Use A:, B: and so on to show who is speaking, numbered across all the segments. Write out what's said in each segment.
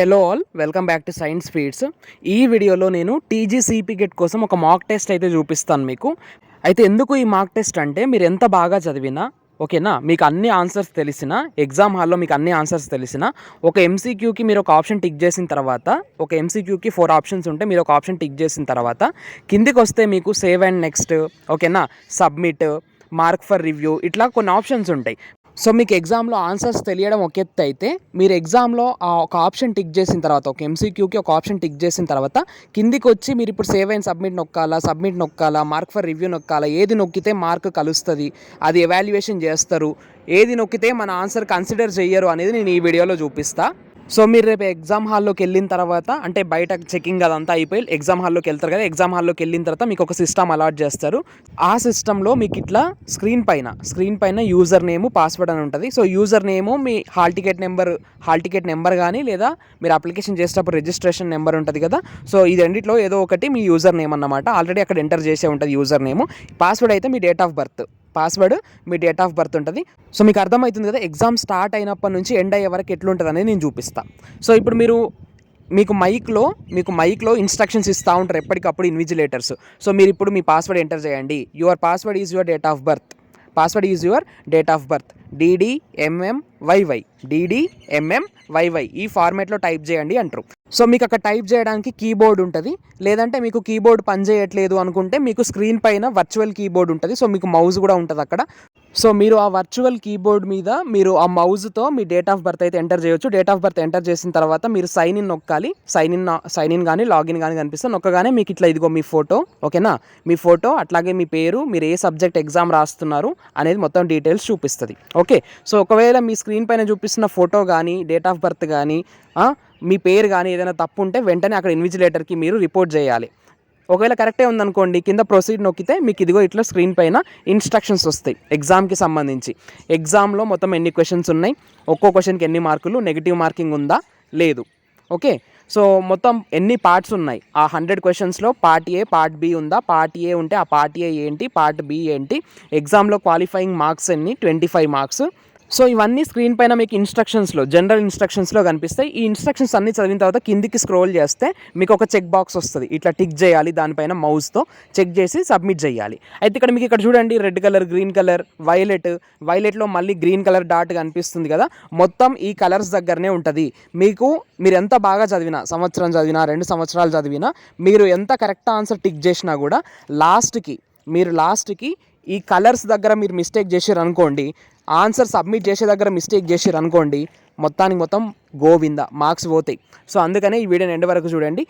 A: Hello all welcome back to science feeds ఈ వీడియోలో నేను టీజీసీపీ గెట్ కోసం ఒక మాక్ టెస్ట్ అయితే చూపిస్తాను మీకు. అయితే ఎందుకు ఈ మాక్ టెస్ట్ అంటే మీరు ఎంత బాగా చదివినా ఓకేనా? మీకు అన్ని ఆన్సర్స్ తెలిసిన ఎగ్జామ్ హాల్లో మీకు అన్ని ఆన్సర్స్ తెలిసిన ఒక ఎంసీక్యూకి మీరు ఒక ఆప్షన్ టిక్ చేసిన తర్వాత ఒక ఎంసీక్యూకి ఫోర్ ఆప్షన్స్ ఉంటే మీరు ఒక ఆప్షన్ టిక్ చేసిన తర్వాత కిందికి వస్తే మీకు సేవ్ అండ్ నెక్స్ట్ ఓకేనా? సబ్మిట్ మార్క్ ఫర్ రివ్యూ ఇట్లా కొన్ని ఆప్షన్స్ ఉంటాయి. సో మీకు ఎగ్జామ్లో ఆన్సర్స్ తెలియడం ఒక ఎత్తు అయితే మీరు ఎగ్జామ్లో ఆ ఒక ఆప్షన్ టిక్ చేసిన తర్వాత ఒక ఎంసీక్యూకి ఒక ఆప్షన్ టిక్ చేసిన తర్వాత కిందికి వచ్చి మీరు ఇప్పుడు సేవ్ అయిన సబ్మిట్ నొక్కాలా సబ్మిట్ నొక్కాలా మార్క్ ఫర్ రివ్యూ నొక్కాలా ఏది నొక్కితే మార్క్ కలుస్తుంది అది ఎవాల్యుయేషన్ చేస్తారు ఏది నొక్కితే మన ఆన్సర్ కన్సిడర్ చేయరు అనేది నేను ఈ వీడియోలో చూపిస్తా. సో మీరు రేపు ఎగ్జామ్ హాల్లోకి వెళ్ళిన తర్వాత అంటే బయట చెకింగ్ అదంతా అయిపోయి ఎగ్జామ్ హాల్లోకి వెళ్తారు కదా ఎగ్జామ్ హాల్లోకి వెళ్ళిన తర్వాత మీకు ఒక సిస్టమ్ అలాట్ చేస్తారు. ఆ సిస్టంలో మీకు ఇట్లా స్క్రీన్ పైన స్క్రీన్ పైన యూజర్ నేమ్ పాస్వర్డ్ అని ఉంటుంది. సో యూజర్ నేము మీ hall ticket number hall ticket number కానీ లేదా మీరు అప్లికేషన్ చేసేటప్పుడు రిజిస్ట్రేషన్ నెంబర్ ఉంటుంది కదా. సో ఈ రెండిట్లో ఏదో ఒకటి మీ యూజర్ నేమ్ అన్నమాట. ఆల్రెడీ అక్కడ ఎంటర్ చేసే ఉంటుంది యూజర్ నేమ్ పాస్వర్డ్ అయితే మీ డేట్ ఆఫ్ బర్త్ పాస్వర్డ్ మీ డేట్ ఆఫ్ బర్త్ ఉంటుంది. సో మీకు అర్థమవుతుంది కదా ఎగ్జామ్ స్టార్ట్ అయినప్పటి నుంచి ఎండ్ అయ్యే వరకు ఎట్లుంటుంది అనేది నేను చూపిస్తాను సో ఇప్పుడు మీరు మీకు మైక్లో మీకు మైక్లో ఇన్స్ట్రక్షన్స్ ఇస్తూ ఉంటారు ఎప్పటికప్పుడు ఇన్విజిలేటర్స్ సో మీరు ఇప్పుడు మీ పాస్వర్డ్ ఎంటర్ చేయండి. Your password is your date of birth password is your date of birth DD MM YY DD MM YY ఈ ఫార్మేట్లో టైప్ చేయండి అంటారు. సో మీకు అక్కడ టైప్ చేయడానికి కీబోర్డ్ ఉంటుంది. లేదంటే మీకు కీబోర్డ్ పనిచేయట్లేదు అనుకుంటే మీకు స్క్రీన్ పైన వర్చువల్ కీబోర్డ్ ఉంటుంది. సో మీకు మౌజ్ కూడా ఉంటుంది అక్కడ. సో మీరు ఆ వర్చువల్ కీబోర్డ్ మీద మీరు ఆ మౌజ్తో మీ డేట్ ఆఫ్ బర్త్ అయితే ఎంటర్ చేయొచ్చు. డేట్ ఆఫ్ బర్త్ ఎంటర్ చేసిన తర్వాత మీరు సైన్ ఇన్ నొక్కాలి. సైన్ ఇన్ సైన్ ఇన్ కానీ లాగిన్ కానీ కనిపిస్తే నొక్కగానే మీకు ఇట్లా ఇదిగో మీ ఫోటో ఓకేనా? మీ ఫోటో అట్లాగే మీ పేరు మీరు ఏ సబ్జెక్ట్ ఎగ్జామ్ రాస్తున్నారు అనేది మొత్తం డీటెయిల్స్ చూపిస్తుంది. ఓకే? సో ఒకవేళ మీ స్క్రీన్ పైన చూపిస్తున్న ఫోటో కానీ డేట్ ఆఫ్ బర్త్ కానీ మీ పేరు కానీ ఏదైనా తప్పు ఉంటే వెంటనే అక్కడ ఇన్విజిలేటర్కి మీరు రిపోర్ట్ చేయాలి. ఒకవేళ కరెక్టే ఉందనుకోండి కింద ప్రొసీడ్ నొక్కితే మీకు ఇదిగో ఇట్లా స్క్రీన్ పైన ఇన్స్ట్రక్షన్స్ వస్తాయి ఎగ్జామ్కి సంబంధించి. ఎగ్జామ్లో మొత్తం ఎన్ని క్వశ్చన్స్ ఉన్నాయి ఒక్కో క్వశ్చన్కి ఎన్ని మార్కులు నెగిటివ్ మార్కింగ్ ఉందా లేదు. ఓకే? సో మొత్తం ఎన్ని పార్ట్స్ ఉన్నాయి? ఆ హండ్రెడ్ క్వశ్చన్స్లో పార్ట్ ఏ పార్ట్ బి ఉందా? పార్ట్ ఏ ఉంటే ఆ పార్ట్ ఏ ఏంటి? పార్ట్ బి ఏంటి? ఎగ్జామ్లో క్వాలిఫైయింగ్ మార్క్స్ ఎన్ని? ట్వంటీ ఫైవ్ మార్క్స్ సో ఇవన్నీ స్క్రీన్ పైన మీకు ఇన్స్ట్రక్షన్స్లో జనరల్ ఇన్స్ట్రక్షన్స్లో కనిపిస్తాయి. ఈ ఇన్స్ట్రక్షన్స్ అన్ని చదివిన తర్వాత కిందికి స్క్రోల్ చేస్తే మీకు ఒక చెక్ బాక్స్ వస్తుంది. ఇట్లా టిక్ చేయాలి దానిపైన మౌస్తో చెక్ చేసి సబ్మిట్ చేయాలి. అయితే ఇక్కడ మీకు ఇక్కడ చూడండి red colour green colour violet వైలెట్లో మళ్ళీ గ్రీన్ కలర్ డాట్ కనిపిస్తుంది కదా. మొత్తం ఈ కలర్స్ దగ్గరనే ఉంటుంది. మీకు మీరు ఎంత బాగా చదివినా సంవత్సరం చదివినా రెండు సంవత్సరాలు చదివినా మీరు ఎంత కరెక్ట్ ఆన్సర్ టిక్ చేసినా కూడా లాస్ట్కి మీరు లాస్ట్కి ఈ కలర్స్ దగ్గర మీరు మిస్టేక్ చేసారు అనుకోండి ఆన్సర్ సబ్మిట్ చేసే దగ్గర మిస్టేక్ చేసారు అనుకోండి మొత్తానికి మొత్తం గోవింద మార్క్స్ పోతాయి. సో అందుకనే ఈ వీడియోని ఎండ్ వరకు చూడండి.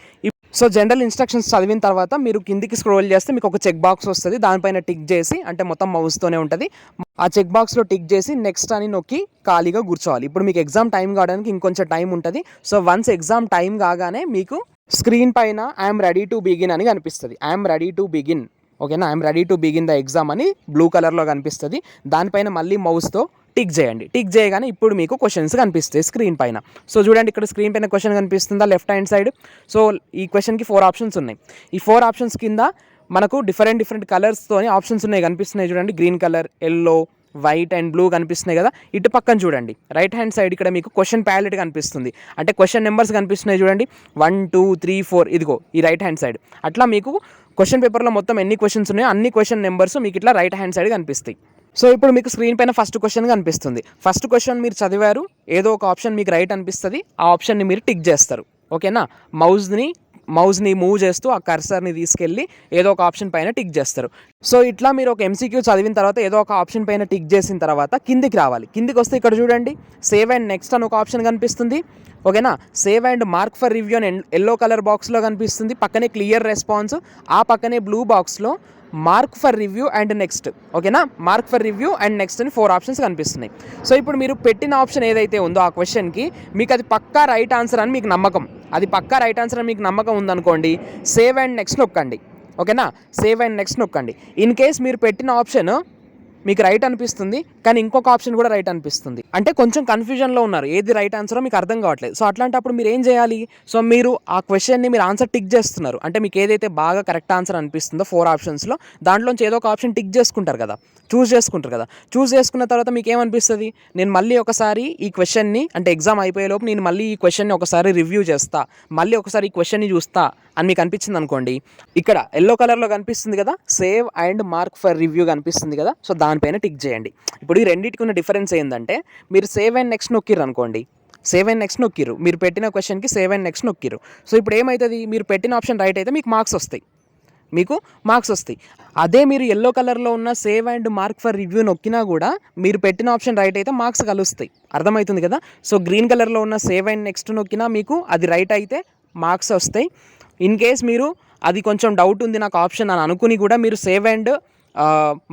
A: సో జనరల్ ఇన్స్ట్రక్షన్స్ చదివిన తర్వాత మీరు కిందికి స్క్రోల్ చేస్తే మీకు ఒక చెక్ బాక్స్ వస్తుంది. దానిపైన టిక్ చేసి అంటే మొత్తం మౌస్తోనే ఉంటుంది. ఆ చెక్ బాక్స్లో టిక్ చేసి నెక్స్ట్ అని నొక్కి ఖాళీగా కూర్చోవాలి. ఇప్పుడు మీకు ఎగ్జామ్ టైం కావడానికి ఇంకొంచెం టైం ఉంటుంది. సో వన్స్ ఎగ్జామ్ టైం కాగానే మీకు స్క్రీన్ పైన ఐఎమ్ రెడీ టు బిగిన్ అని కనిపిస్తుంది. ఐఎమ్ రెడీ టు బిగిన్ ఓకేనా? I'm ready to begin the exam అని బ్లూ కలర్లో కనిపిస్తుంది. దానిపైన మళ్ళీ మౌస్తో టిక్ చేయండి. టిక్ చేయగానే ఇప్పుడు మీకు క్వశ్చన్స్ కనిపిస్తాయి స్క్రీన్ పైన. సో చూడండి ఇక్కడ స్క్రీన్ పైన క్వశ్చన్ కనిపిస్తుందా? లెఫ్ట్ హ్యాండ్ సైడ్ సో ఈ క్వశ్చన్కి ఫోర్ ఆప్షన్స్ ఉన్నాయి. ఈ ఫోర్ ఆప్షన్స్ కింద మనకు డిఫరెంట్ డిఫరెంట్ కలర్స్తోని ఆప్షన్స్ ఉన్నాయి కనిపిస్తున్నాయి చూడండి. Green colour yellow white and blue కనిపిస్తున్నాయి కదా ఇటు పక్కన చూడండి. రైట్ హ్యాండ్ సైడ్ ఇక్కడ మీకు క్వశ్చన్ ప్యాలెట్ కనిపిస్తుంది. అంటే క్వశ్చన్ నెంబర్స్ కనిపిస్తున్నాయి చూడండి. వన్ టూ త్రీ ఫోర్ ఇదిగో ఈ రైట్ హ్యాండ్ సైడ్ అట్లా మీకు క్వశ్చన్ పేపర్లో మొత్తం ఎన్ని క్వశ్చన్స్ ఉన్నాయో అన్ని క్వశ్చన్ నెంబర్స్ మీకు ఇట్లా రైట్ హ్యాండ్ సైడ్ కనిపిస్తాయి. సో ఇప్పుడు మీకు స్క్రీన్ పైన ఫస్ట్ క్వశ్చన్ కనిపిస్తుంది. ఫస్ట్ క్వశ్చన్ మీరు చదివారు ఏదో ఒక ఆప్షన్ మీకు రైట్ అనిపిస్తుంది ఆ ఆప్షన్ని మీరు టిక్ చేస్తారు. ఓకేనా మౌజ్ని మౌజ్ని మూవ్ చేస్తూ ఆ కర్సర్ని తీసుకెళ్ళి ఏదో ఒక ఆప్షన్ పైన టిక్ చేస్తారు. సో ఇట్లా మీరు ఒక ఎంసీక్యూ చదివిన తర్వాత ఏదో ఒక ఆప్షన్ పైన టిక్ చేసిన తర్వాత కిందికి రావాలి. కిందికి వస్తే ఇక్కడ చూడండి సేవ్ అండ్ నెక్స్ట్ అని ఒక ఆప్షన్ కనిపిస్తుంది. ఓకేనా? Save and mark for review అని ఎల్లో కలర్ బాక్స్లో కనిపిస్తుంది. పక్కనే క్లియర్ రెస్పాన్స్. ఆ పక్కనే బ్లూ బాక్స్లో mark for review and next. ఓకేనా? Mark for review and next అని ఫోర్ ఆప్షన్స్ కనిపిస్తున్నాయి. సో ఇప్పుడు మీరు పెట్టిన ఆప్షన్ ఏదైతే ఉందో ఆ క్వశ్చన్కి మీకు అది పక్కా రైట్ ఆన్సర్ అని మీకు నమ్మకం. అది పక్కా రైట్ ఆన్సర్ అని మీకు నమ్మకం ఉందనుకోండి సేవ్ అండ్ నెక్స్ట్ నొక్కండి. ఓకేనా? సేవ్ అండ్ నెక్స్ట్ నొక్కండి. ఇన్ కేస్ మీరు పెట్టిన ఆప్షన్ మీకు రైట్ అనిపిస్తుంది కానీ ఇంకొక ఆప్షన్ కూడా రైట్ అనిపిస్తుంది. అంటే కొంచెం కన్ఫ్యూజన్లో ఉన్నారు ఏది రైట్ ఆన్సరో మీకు అర్థం కావట్లేదు. సో అట్లాంటప్పుడు మీరు ఏం చేయాలి? సో మీరు ఆ క్వశ్చన్ని మీరు ఆన్సర్ టిక్ చేస్తున్నారు. అంటే మీకు ఏదైతే బాగా కరెక్ట్ ఆన్సర్ అనిపిస్తుందో ఫోర్ ఆప్షన్స్లో దాంట్లోంచి ఏదో ఒక ఆప్షన్ టిక్ చేసుకుంటారు కదా చూస్ చేసుకుంటారు కదా. చూస్ చేసుకున్న తర్వాత మీకు ఏమనిపిస్తుంది? నేను మళ్ళీ ఒకసారి ఈ క్వశ్చన్ని అంటే ఎగ్జామ్ అయిపోయేలోపు నేను మళ్ళీ ఈ క్వశ్చన్ని ఒకసారి రివ్యూ చేస్తా మళ్ళీ ఒకసారి ఈ క్వశ్చన్ని చూస్తా అని మీకు అనిపించింది అనుకోండి. ఇక్కడ ఎల్లో కలర్లో కనిపిస్తుంది కదా save and mark for review కనిపిస్తుంది కదా. సో దానిపైన టిక్ చేయండి. ఇప్పుడు ఈ రెండింటికి ఉన్న డిఫరెన్స్ ఏంటంటే మీరు సేవ్ అండ్ నెక్స్ట్ నొక్కిర్రు అనుకోండి. సేవ్ అండ్ నెక్స్ట్ నొక్కిర్రు. మీరు పెట్టిన క్వశ్చన్కి సేవ్ అండ్ నెక్స్ట్ నొక్కిర్రు. సో ఇప్పుడు ఏమవుతుంది మీరు పెట్టిన ఆప్షన్ రైట్ అయితే మీకు మార్క్స్ వస్తాయి. మీకు మార్క్స్ వస్తాయి. అదే మీరు ఎల్లో కలర్లో ఉన్న save and mark for review నొక్కినా కూడా మీరు పెట్టిన ఆప్షన్ రైట్ అయితే మార్క్స్ కలుస్తాయి. అర్థమవుతుంది కదా? సో గ్రీన్ కలర్లో ఉన్న సేవ్ అండ్ నెక్స్ట్ నొక్కినా మీకు అది రైట్ అయితే మార్క్స్ వస్తాయి. ఇన్ కేస్ మీరు అది కొంచెం డౌట్ ఉంది నాకు ఆప్షన్ అని అనుకుని కూడా మీరు save and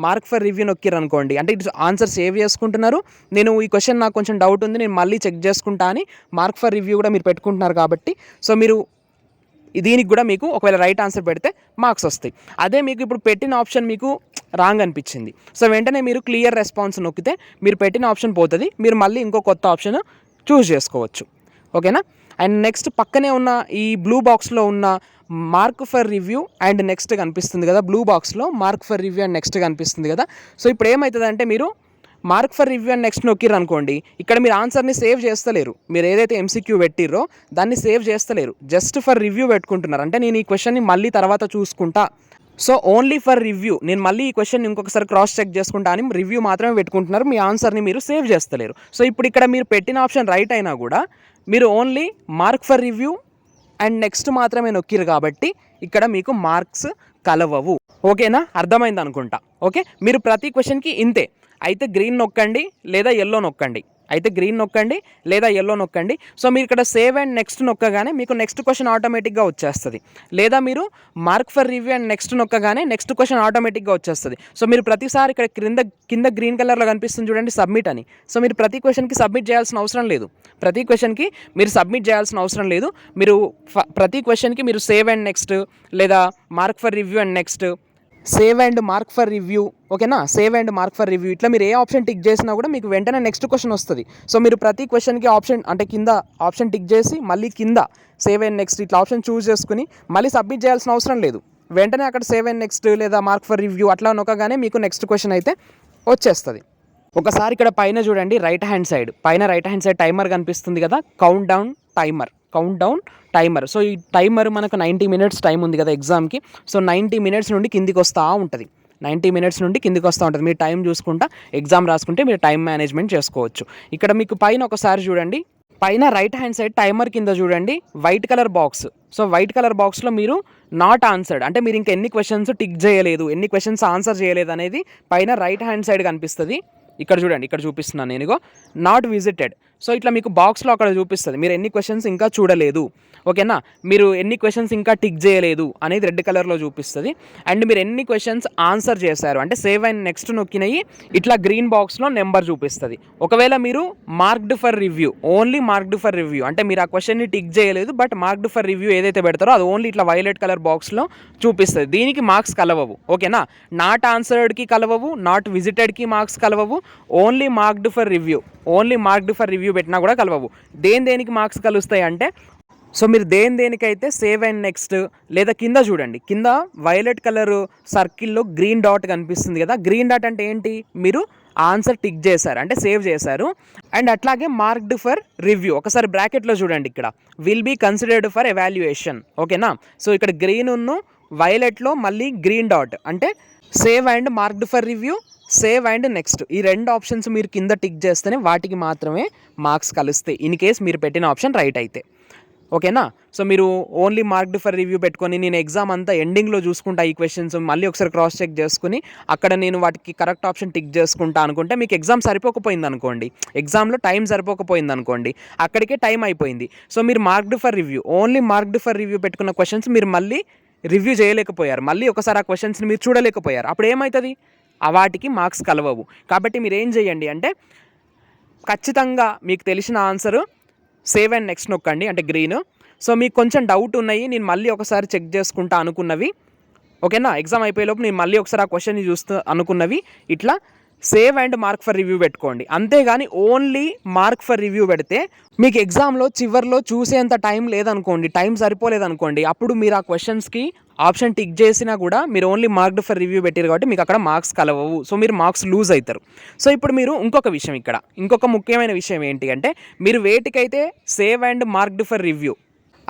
A: mark for review నొక్కిరు అనుకోండి. అంటే ఇటు ఆన్సర్ సేవ్ చేసుకుంటున్నారు నేను ఈ క్వశ్చన్ నాకు కొంచెం డౌట్ ఉంది నేను మళ్ళీ చెక్ చేసుకుంటా అని మార్క్ ఫర్ రివ్యూ కూడా మీరు పెట్టుకుంటున్నారు కాబట్టి. సో మీరు దీనికి కూడా మీకు ఒకవేళ రైట్ ఆన్సర్ పెడితే మార్క్స్ వస్తాయి. అదే మీకు ఇప్పుడు పెట్టిన ఆప్షన్ మీకు రాంగ్ అనిపించింది. సో వెంటనే మీరు క్లియర్ రెస్పాన్స్ నొక్కితే మీరు పెట్టిన ఆప్షన్ పోతుంది. మీరు మళ్ళీ ఇంకో కొత్త ఆప్షన్ చూస్ చేసుకోవచ్చు. ఓకేనా అండ్ నెక్స్ట్ పక్కనే ఉన్న ఈ బ్లూ బాక్స్లో ఉన్న mark for review and next కనిపిస్తుంది కదా బ్లూ బాక్స్లో mark for review and next కనిపిస్తుంది కదా. సో ఇప్పుడు ఏమవుతుందంటే మీరు mark for review and next నొక్కిర్రు అనుకోండి ఇక్కడ మీరు ఆన్సర్ని సేవ్ చేస్తలేరు. మీరు ఏదైతే ఎంసీక్యూ పెట్టిర్రో దాన్ని సేవ్ చేస్తలేరు. జస్ట్ ఫర్ రివ్యూ పెట్టుకుంటున్నారు. అంటే నేను ఈ క్వశ్చన్ని మళ్ళీ తర్వాత చూసుకుంటా. సో ఓన్లీ ఫర్ రివ్యూ నేను మళ్ళీ ఈ క్వశ్చన్ ఇంకొకసారి క్రాస్ చెక్ చేసుకుంటా అని రివ్యూ మాత్రమే పెట్టుకుంటున్నారు. మీ ఆన్సర్ని మీరు సేవ్ చేస్తలేరు. సో ఇప్పుడు ఇక్కడ మీరు పెట్టిన ఆప్షన్ రైట్ అయినా కూడా మీరు only mark for review and next మాత్రమే నొక్కిరు కాబట్టి ఇక్కడ మీకు మార్క్స్ కలవవు. ఓకేనా? అర్థమైంది అనుకుంటా ఓకే? మీరు ప్రతి క్వశ్చన్కి ఇంతే. అయితే గ్రీన్ నొక్కండి లేదా ఎల్లో నొక్కండి. అయితే గ్రీన్ నొక్కండి లేదా ఎల్లో నొక్కండి. సో మీరు ఇక్కడ సేవ్ అండ్ నెక్స్ట్ నొక్కగానే మీకు నెక్స్ట్ క్వశ్చన్ ఆటోమేటిక్గా వచ్చేస్తుంది. లేదా మీరు mark for review and next నొక్కగానే next question ఆటోమేటిక్గా వచ్చేస్తుంది. సో మీరు ప్రతిసారి ఇక్కడ క్రింద కింద గ్రీన్ కలర్లో కనిపిస్తుంది చూడండి సబ్మిట్ అని. సో మీరు ప్రతి క్వశ్చన్కి సబ్మిట్ చేయాల్సిన అవసరం లేదు. ప్రతి క్వశ్చన్కి మీరు సబ్మిట్ చేయాల్సిన అవసరం లేదు. మీరు ఫ- ప్రతి క్వశ్చన్కి మీరు సేవ్ అండ్ నెక్స్ట్ లేదా mark for review and next save and mark for review ఓకేనా save and mark for review ఇట్లా మీరు ఏ ఆప్షన్ టిక్ చేసినా కూడా మీకు వెంటనే నెక్స్ట్ క్వశ్చన్ వస్తుంది. సో మీరు ప్రతి క్వశ్చన్కి ఆప్షన్ అంటే కింద ఆప్షన్ టిక్ చేసి మళ్ళీ కింద సేవ్ అండ్ నెక్స్ట్ ఇట్లా ఆప్షన్ చూస్ చేసుకుని మళ్ళీ సబ్మిట్ చేయాల్సిన అవసరం లేదు. వెంటనే అక్కడ సేవ్ అండ్ నెక్స్ట్ లేదా మార్క్ ఫర్ రివ్యూ అట్లా నొక్కగానే మీకు నెక్స్ట్ క్వశ్చన్ అయితే వచ్చేస్తుంది. ఒకసారి ఇక్కడ పైన చూడండి రైట్ హ్యాండ్ సైడ్ పైన రైట్ హ్యాండ్ సైడ్ టైమర్ కనిపిస్తుంది కదా? Count down timer count down timer. So ఈ టైమర్ మనకు నైంటీ మినిట్స్ టైం ఉంది కదా ఎగ్జామ్కి. సో నైంటీ మినిట్స్ నుండి కిందికి వస్తూ ఉంటుంది. నైంటీ మినిట్స్ నుండి కిందికి వస్తూ ఉంటుంది. మీరు టైం చూసుకుంటా ఎగ్జామ్ రాసుకుంటే మీరు టైం మేనేజ్మెంట్ చేసుకోవచ్చు. ఇక్కడ మీకు పైన ఒకసారి చూడండి. పైన రైట్ హ్యాండ్ సైడ్ టైమర్ కింద చూడండి. White colour box. So white colour బాక్స్లో మీరు నాట్ ఆన్సర్డ్. అంటే మీరు ఇంకా ఎన్ని క్వశ్చన్స్ టిక్ చేయలేదు ఎన్ని క్వశ్చన్స్ ఆన్సర్ చేయలేదు అనేది పైన రైట్ హ్యాండ్ సైడ్ కనిపిస్తుంది. ఇక్కడ చూడండి ఇక్కడ చూపిస్తున్నాను నేనుగో నాట్ విజిటెడ్. సో ఇట్లా మీకు బాక్స్లో అక్కడ చూపిస్తుంది. మీరు ఎన్ని క్వశ్చన్స్ ఇంకా చూడలేదు. ఓకేనా? మీరు ఎన్ని క్వశ్చన్స్ ఇంకా టిక్ చేయలేదు అనేది రెడ్ కలర్లో చూపిస్తుంది. అండ్ మీరు ఎన్ని క్వశ్చన్స్ ఆన్సర్ చేశారు? అంటే సేవ్ అండ్ నెక్స్ట్ నొక్కినవి ఇట్లా గ్రీన్ బాక్స్లో నెంబర్ చూపిస్తుంది. ఒకవేళ మీరు marked for review only marked for review అంటే మీరు ఆ క్వశ్చన్ని టిక్ చేయలేదు బట్ మార్క్డ్ ఫర్ రివ్యూ ఏదైతే పెడతారో అది ఓన్లీ ఇట్లా వైలెట్ కలర్ బాక్స్లో చూపిస్తుంది. దీనికి మార్క్స్ కలవవు ఓకేనా? నాట్ ఆన్సర్డ్కి కలవవు నాట్ విజిటెడ్కి marks కలవవు only marked for review only marked for review పెట్టినా కూడా కలవవు. దేని దేనికి మార్క్స్ కలుస్తాయి అంటే సో మీరు దేని దేనికైతే సేవ్ అండ్ నెక్స్ట్ లేదా కింద చూడండి కింద వైలెట్ కలర్ సర్కిల్లో గ్రీన్ డాట్ కనిపిస్తుంది కదా గ్రీన్ డాట్ అంటే ఏంటి? మీరు ఆన్సర్ టిక్ చేశారు అంటే సేవ్ చేశారు. అండ్ అట్లాగే మార్క్డ్ ఫర్ రివ్యూ ఒకసారి బ్రాకెట్లో చూడండి ఇక్కడ. Will be considered for evaluation ఓకేనా సో ఇక్కడ గ్రీన్ ఉన్ను వైలెట్లో మళ్ళీ గ్రీన్ డాట్ అంటే save and marked for review save and next ఈ రెండు ఆప్షన్స్ మీరు కింద టిక్ చేస్తేనే వాటికి మాత్రమే మార్క్స్ కలుస్తాయి ఇన్ కేస్ మీరు పెట్టిన ఆప్షన్ రైట్ అయితే. ఓకేనా? సో మీరు ఓన్లీ మార్క్డ్ ఫర్ రివ్యూ పెట్టుకొని నేను ఎగ్జామ్ అంతా ఎండింగ్లో చూసుకుంటా ఈ క్వశ్చన్స్ మళ్ళీ ఒకసారి క్రాస్ చెక్ చేసుకుని అక్కడ నేను వాటికి కరెక్ట్ ఆప్షన్ టిక్ చేసుకుంటా అనుకుంటే మీకు ఎగ్జామ్ సరిపోకపోయింది అనుకోండి. ఎగ్జామ్లో టైం సరిపోకపోయింది అనుకోండి. అక్కడికే టైం అయిపోయింది. సో మీరు marked for review only marked for review పెట్టుకున్న క్వశ్చన్స్ మీరు మళ్ళీ రివ్యూ చేయలేకపోయారు. మళ్ళీ ఒకసారి ఆ క్వశ్చన్స్ని మీరు చూడలేకపోయారు. అప్పుడు ఏమవుతుంది ఆ వాటికి మార్క్స్ కలవవు. కాబట్టి మీరు ఏం చేయండి అంటే ఖచ్చితంగా మీకు తెలిసిన ఆన్సరు సేవ్ అండ్ నెక్స్ట్ నొక్కండి అంటే గ్రీన్. సో మీకు కొంచెం డౌట్ ఉన్నాయి నేను మళ్ళీ ఒకసారి చెక్ చేసుకుంటా అనుకున్నవి. ఓకేనా? ఎగ్జామ్ అయిపోయేలోపు నేను మళ్ళీ ఒకసారి ఆ క్వశ్చన్ చూస్తూ అనుకున్నవి. ఇట్లా save and mark for review పెట్టుకోండి. అంతేగాని ఓన్లీ మార్క్ ఫర్ రివ్యూ పెడితే మీకు ఎగ్జామ్లో చివర్లో చూసేంత టైం లేదనుకోండి టైం సరిపోలేదనుకోండి అప్పుడు మీరు ఆ క్వశ్చన్స్కి ఆప్షన్ టిక్ చేసినా కూడా మీరు ఓన్లీ మార్క్డ్ ఫర్ రివ్యూ పెట్టారు కాబట్టి మీకు అక్కడ మార్క్స్ కలవవు. సో మీరు మార్క్స్ లూజ్ అవుతారు సో ఇప్పుడు మీరు ఇంకొక విషయం ఇక్కడ. ఇంకొక ముఖ్యమైన విషయం ఏంటి అంటే మీరు వేటికైతే save and marked for review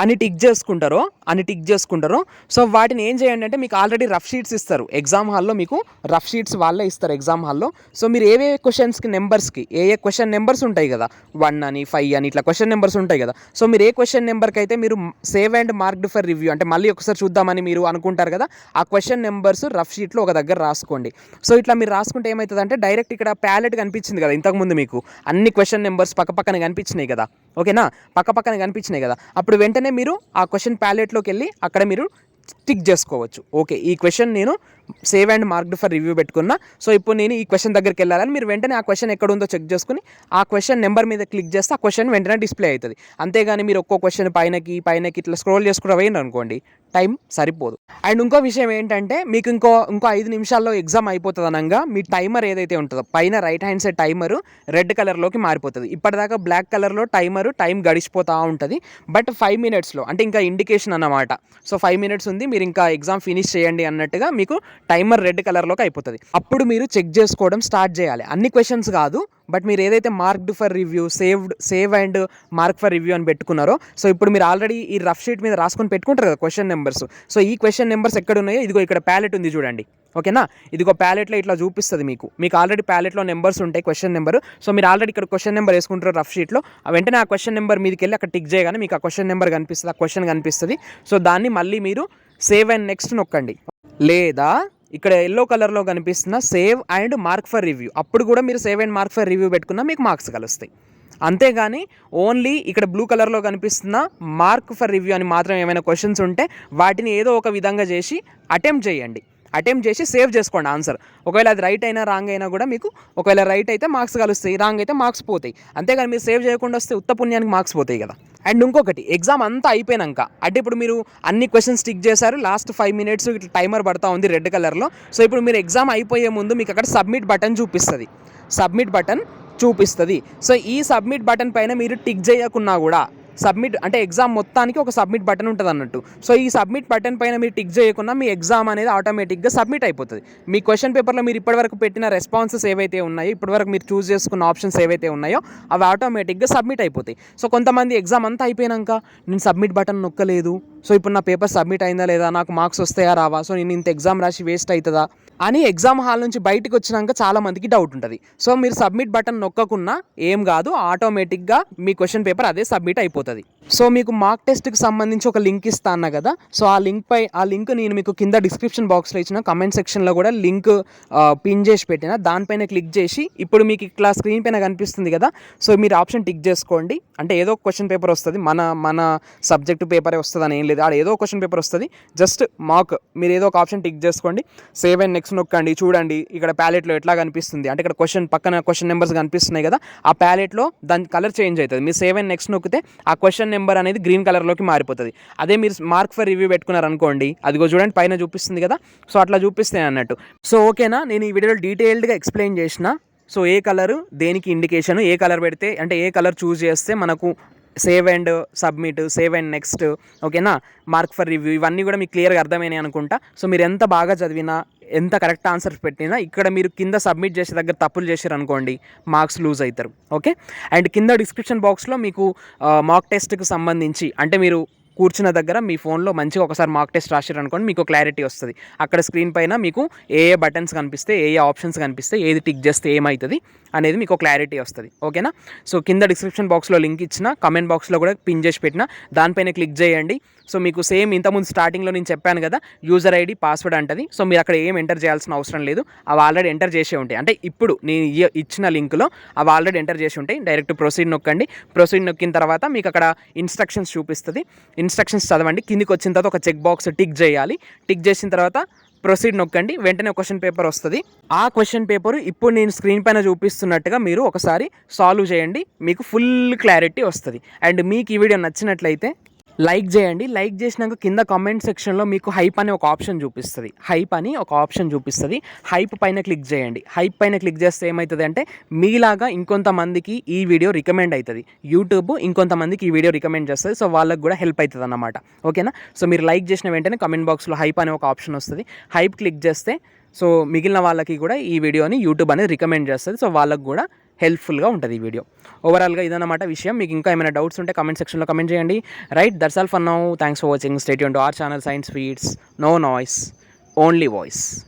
A: అని టిక్ చేసుకుంటారో అని టిక్ చేసుకుంటారో సో వాటిని ఏం చేయండి అంటే మీకు ఆల్రెడీ రఫ్ షీట్స్ ఇస్తారు. ఎగ్జామ్ హాల్లో మీకు రఫ్ షీట్స్ వాళ్ళే ఇస్తారు ఎగ్జామ్ హాల్లో సో మీరు ఏవే క్వశ్చన్స్కి నెంబర్స్కి ఏ ఏ క్వశ్చన్ నెంబర్స్ ఉంటాయి కదా? వన్ అని ఫైవ్ అని ఇట్లా క్వశ్చన్ నెంబర్స్ ఉంటాయి కదా? సో మీరు ఏ క్వశ్చన్ నెంబర్కి అయితే మీరు save and marked for review అంటే మళ్ళీ ఒకసారి చూద్దామని మీరు అనుకుంటారు కదా ఆ క్వశ్చన్ నెంబర్స్ రఫ్ షీట్లో ఒక దగ్గర రాసుకోండి. సో ఇట్లా మీరు రాసుకుంటే ఏమవుతుంది అంటే డైరెక్ట్ ఇక్కడ ప్యాలెట్ కనిపించింది కదా ఇంతకుముందు మీకు. అన్ని క్వశ్చన్ నెంబర్స్ పక్క పక్కన కనిపించినాయి కదా. ఓకేనా? పక్క పక్కన కనిపించినాయి కదా. అప్పుడు వెంటనే మీరు ఆ క్వశ్చన్ ప్యాలెట్లోకి వెళ్ళి అక్కడ మీరు టిక్ చేసుకోవచ్చు. ఓకే ఈ క్వశ్చన్ నేను save and marked for review పెట్టుకున్నా. సో ఇప్పుడు నేను ఈ క్వశ్చన్ దగ్గరికి వెళ్ళాలని మీరు వెంటనే ఆ క్వశ్చన్ ఎక్కడ ఉందో చెక్ చేసుకుని ఆ క్వశ్చన్ నెంబర్ మీద క్లిక్ చేస్తే ఆ క్వశ్చన్ వెంటనే డిస్ప్లే అవుతుంది. అంతేగాని మీరు ఒక్కో క్వశ్చన్ పైనకి పైనకి ఇట్లా స్క్రోల్ చేసుకుంటూ పోయింది అనుకోండి టైం సరిపోదు. అండ్ ఇంకో విషయం ఏంటంటే మీకు ఇంకో ఇంకో ఐదు నిమిషాల్లో ఎగ్జామ్ అయిపోతుంది అనగా మీ టైమర్ ఏదైతే ఉంటుందో పైన right hand side timer red కలర్లోకి మారిపోతుంది. ఇప్పటిదాకా బ్లాక్ కలర్లో టైమర్ టైం గడిచిపోతూ ఉంటుంది. బట్ ఫైవ్ మినిట్స్లో అంటే ఇంకా ఇండికేషన్ అన్నమాట. సో ఫైవ్ మినిట్స్ ఉంది మీరు ఇంకా ఎగ్జామ్ ఫినిష్ చేయండి అన్నట్టుగా మీకు టైమర్ రెడ్ కలర్లోకి అయిపోతుంది. అప్పుడు మీరు చెక్ చేసుకోవడం స్టార్ట్ చేయాలి. అన్ని క్వశ్చన్స్ కాదు బట్ మీరు ఏదైతే marked for review saved save and mark for review అని పెట్టుకున్నారో సో ఇప్పుడు మీరు ఆల్రెడీ ఈ రఫ్ షీట్ మీద రాసుకొని పెట్టుకుంటారు కదా క్వశ్చన్ నెంబర్స్ సో ఈ క్వశ్చన్ నెంబర్స్ ఎక్కడ ఉన్నాయో ఇదిగో ఇక్కడ ప్యాలెట్ ఉంది చూడండి. ఓకేనా ఇదిగో ప్యాలెట్లో ఇట్లా చూపిస్తుంది మీకు. మీకు ఆల్రెడీ ప్యాలెట్లో నెంబర్స్ ఉంటాయి క్వశ్చన్ నెంబర్ సో మీరు ఆల్రెడీ ఇక్కడ క్వశ్చన్ నెంబర్ వేసుకుంటారు రఫ్ షీట్లో వెంటనే ఆ క్వశ్చన్ నెంబర్ మీదకి వెళ్ళి అక్కడ టిక్ చేయగానే మీకు ఆ క్వశ్చన్ నెంబర్ కనిపిస్తుంది ఆ క్వశ్చన్ కనిపిస్తుంది. సో దాన్ని మళ్ళీ మీరు సేవ్ అండ్ నెక్స్ట్ నొక్కండి. లేదా ఇక్కడ ఎల్లో కలర్లో కనిపిస్తున్న save and mark for review. అప్పుడు కూడా మీరు save and mark for review పెట్టుకున్నా మీకు మార్క్స్ కలుస్తాయి. అంతేగాని ఓన్లీ ఇక్కడ బ్లూ కలర్లో కనిపిస్తున్న మార్క్ ఫర్ రివ్యూ అని మాత్రం ఏమైనా క్వశ్చన్స్ ఉంటే వాటిని ఏదో ఒక విధంగా చేసి అటెంప్ట్ చేయండి. అటెంప్ట్ చేసి సేవ్ చేసుకోండి ఆన్సర్. ఒకవేళ అది రైట్ అయినా రాంగ్ అయినా కూడా మీకు ఒకవేళ రైట్ అయితే మార్క్స్ కలుస్తాయి రాంగ్ అయితే మార్క్స్ పోతాయి. అంతేగాని మీరు సేవ్ చేయకుండా వస్తే ఉత్త పుణ్యానికి మార్క్స్ పోతాయి కదా. అండ్ ఇంకొకటి ఎగ్జామ్ అంతా అయిపోయినాక అంటే ఇప్పుడు మీరు అన్ని క్వశ్చన్స్ టిక్ చేశారు లాస్ట్ ఫైవ్ మినిట్స్ ఇట్లా టైమర్ పడతా ఉంది రెడ్ కలర్లో. సో ఇప్పుడు మీరు ఎగ్జామ్ అయిపోయే ముందు మీకు అక్కడ సబ్మిట్ బటన్ చూపిస్తుంది. సబ్మిట్ బటన్ చూపిస్తుంది. సో ఈ సబ్మిట్ బటన్ పైన మీరు టిక్ చేయకున్నా కూడా సబ్మిట్ అంటే ఎగ్జామ్ మొత్తానికి ఒక సబ్మిట్ బటన్ ఉంటుంది అన్నట్టు. సో ఈ సబ్మిట్ బటన్ పైన మీరు టిక్ చేయకుండా మీ ఎగ్జామ్ అనేది ఆటోమేటిక్గా సబ్మిట్ అయిపోతుంది. మీ క్వశ్చన్ పేపర్లో మీరు ఇప్పటివరకు పెట్టిన రెస్పాన్సెస్ ఏవైతే ఉన్నాయో ఇప్పటివరకు మీరు చూస్ చేసుకున్న ఆప్షన్స్ ఏవైతే ఉన్నాయో అవి ఆటోమేటిక్గా సబ్మిట్ అయిపోతాయి. సో కొంతమంది ఎగ్జామ్ అంతా అయిపోయినాక నేను సబ్మిట్ బటన్ నొక్కలేదు. సో ఇప్పుడు నా పేపర్ సబ్మిట్ అయిందా లేదా? నాకు మార్క్స్ వస్తాయా రావా? సో నేను ఇంత ఎగ్జామ్ రాసి వేస్ట్ అవుతుందా? అని ఎగ్జామ్ హాల్ నుంచి బయటకు వచ్చినాక చాలా మందికి డౌట్ ఉంటుంది. సో మీరు సబ్మిట్ బటన్ నొక్కకున్నా ఏం కాదు ఆటోమేటిక్గా మీ క్వశ్చన్ పేపర్ అదే సబ్మిట్ అయిపోతుంది. సో మీకు మార్క్ టెస్ట్కి సంబంధించి ఒక లింక్ ఇస్తా అన్న కదా సో ఆ లింక్ పై ఆ లింక్ నేను మీకు కింద డిస్క్రిప్షన్ బాక్స్లో ఇచ్చిన కమెంట్ సెక్షన్లో కూడా లింక్ పిన్ చేసి పెట్టిన దానిపైన క్లిక్ చేసి ఇప్పుడు మీకు ఇట్లా స్క్రీన్ పైన కనిపిస్తుంది కదా సో మీరు ఆప్షన్ టిక్ చేసుకోండి. అంటే ఏదో క్వశ్చన్ పేపర్ వస్తుంది మన మన సబ్జెక్ట్ పేపరే వస్తుంది అని ఏం లేదు ఆడ ఏదో క్వశ్చన్ పేపర్ వస్తుంది జస్ట్ మాక్ మీరు ఏదో ఒక ఆప్షన్ టిక్ చేసుకోండి. సేవ్ అండ్ నెక్స్ట్ నొక్కండి చూడండి ఇక్కడ ప్యాలెట్లో ఎట్లా కనిపిస్తుంది. అంటే ఇక్కడ క్వశ్చన్ పక్కన క్వశ్చన్ నెంబర్స్ కనిపిస్తున్నాయి కదా ఆ ప్యాలెట్లో దాని కలర్ చేంజ్ అవుతుంది. మీరు సెవెన్ నెక్స్ట్ నొక్కితే ఆ క్వశ్చన్ నెంబర్ అనేది గ్రీన్ కలర్లోకి మారిపోతుంది. అదే మీరు మార్క్ ఫర్ రివ్యూ పెట్టుకున్నారు అనుకోండి అదిగో చూడండి పైన చూపిస్తుంది కదా సో అట్లా చూపిస్తాయి అన్నట్టు. సో ఓకేనా నేను ఈ వీడియోలో డీటెయిల్డ్గా ఎక్స్ప్లెయిన్ చేసిన సో ఏ కలర్ దేనికి ఇండికేషన్ ఏ కలర్ పెడితే అంటే ఏ కలర్ చూస్ చేస్తే మనకు save and submit save and next ఓకేనా మార్క్ ఫర్ రివ్యూ ఇవన్నీ కూడా మీకు క్లియర్గా అర్థమైనాయి అనుకుంటా. సో మీరు ఎంత బాగా చదివినా ఎంత కరెక్ట్ ఆన్సర్స్ పెట్టినా ఇక్కడ మీరు కింద సబ్మిట్ చేసే దగ్గర తప్పులు చేశారు అనుకోండి మార్క్స్ లూజ్ అవుతారు ఓకే అండ్ కింద డిస్క్రిప్షన్ బాక్స్లో మీకు uh, మాక్ టెస్ట్కి సంబంధించి అంటే మీరు కూర్చున్న దగ్గర మీ ఫోన్లో మంచిగా ఒకసారి మార్క్ టెస్ట్ రాశారు అనుకోండి మీకు క్లారిటీ వస్తుంది. అక్కడ స్క్రీన్ పైన మీకు ఏ ఏ బటన్స్ కనిపిస్తే ఏ ఏ ఆప్షన్స్ కనిపిస్తే ఏది టిక్ చేస్తే ఏమవుతుంది అనేది మీకు క్లారిటీ వస్తుంది. ఓకేనా సో కింద డిస్క్రిప్షన్ బాక్స్లో లింక్ ఇచ్చిన కమెంట్ బాక్స్లో కూడా పిన్ చేసి పెట్టిన దానిపైన క్లిక్ చేయండి. సో మీకు సేమ్ ఇంతకుముందు స్టార్టింగ్లో నేను చెప్పాను కదా యూజర్ ఐడి పాస్వర్డ్ అంటది. సో మీరు అక్కడ ఏం ఎంటర్ చేయాల్సిన అవసరం లేదు. అవి ఆల్రెడీ ఎంటర్ చేసే ఉంటాయి. అంటే ఇప్పుడు నేను ఇచ్చిన లింక్లో అవి ఆల్రెడీ ఎంటర్ చేసి ఉంటాయి. డైరెక్ట్ ప్రొసీడ్ నొక్కండి. ప్రొసీడ్ నొక్కిన తర్వాత మీకు అక్కడ ఇన్స్ట్రక్షన్స్ చూపిస్తుంది. ఇన్స్ట్రక్షన్స్ చదవండి. కిందికి వచ్చిన తర్వాత ఒక చెక్ బాక్స్ టిక్ చేయాలి. టిక్ చేసిన తర్వాత ప్రొసీడ్ నొక్కండి. వెంటనే క్వశ్చన్ పేపర్ వస్తుంది. ఆ క్వశ్చన్ పేపర్ ఇప్పుడు నేను స్క్రీన్ పైన చూపిస్తున్నట్టుగా మీరు ఒకసారి సాల్వ్ చేయండి. మీకు ఫుల్ క్లారిటీ వస్తుంది. అండ్ మీకు ఈ వీడియో నచ్చినట్లయితే లైక్ చేయండి. లైక్ చేసినాక కింద కామెంట్ సెక్షన్లో మీకు హైప్ అనే ఒక ఆప్షన్ చూపిస్తుంది. హైప్ అని ఒక ఆప్షన్ చూపిస్తుంది. హైప్ పైన క్లిక్ చేయండి. హైప్ పైన క్లిక్ చేస్తే ఏమవుతుంది అంటే మీలాగా ఇంకొంతమందికి ఈ వీడియో రికమెండ్ అవుతుంది యూట్యూబ్ ఇంకొంతమందికి ఈ వీడియో రికమెండ్ చేస్తుంది. సో వాళ్ళకి కూడా హెల్ప్ అవుతుంది అన్నమాట ఓకేనా సో మీరు లైక్ చేసిన వెంటనే కమెంట్ బాక్స్లో హైప్ అనే ఒక ఆప్షన్ వస్తుంది. హైప్ క్లిక్ చేస్తే సో మిగిలిన వాళ్ళకి కూడా ఈ వీడియోని యూట్యూబ్ అనేది రికమెండ్ చేస్తుంది. సో వాళ్ళకి కూడా హెల్ప్ఫుల్గా ఉంటుంది ఈ వీడియో. ఓవరాల్గా ఇదన్నమాట విషయం. మీకు ఇంకా ఏమైనా డౌట్స్ ఉంటే కమెంట్ సెక్షన్లో కమెంట్ చేయండి. Right that's all for now thanks for watching state to our channel science feeds no noise only voice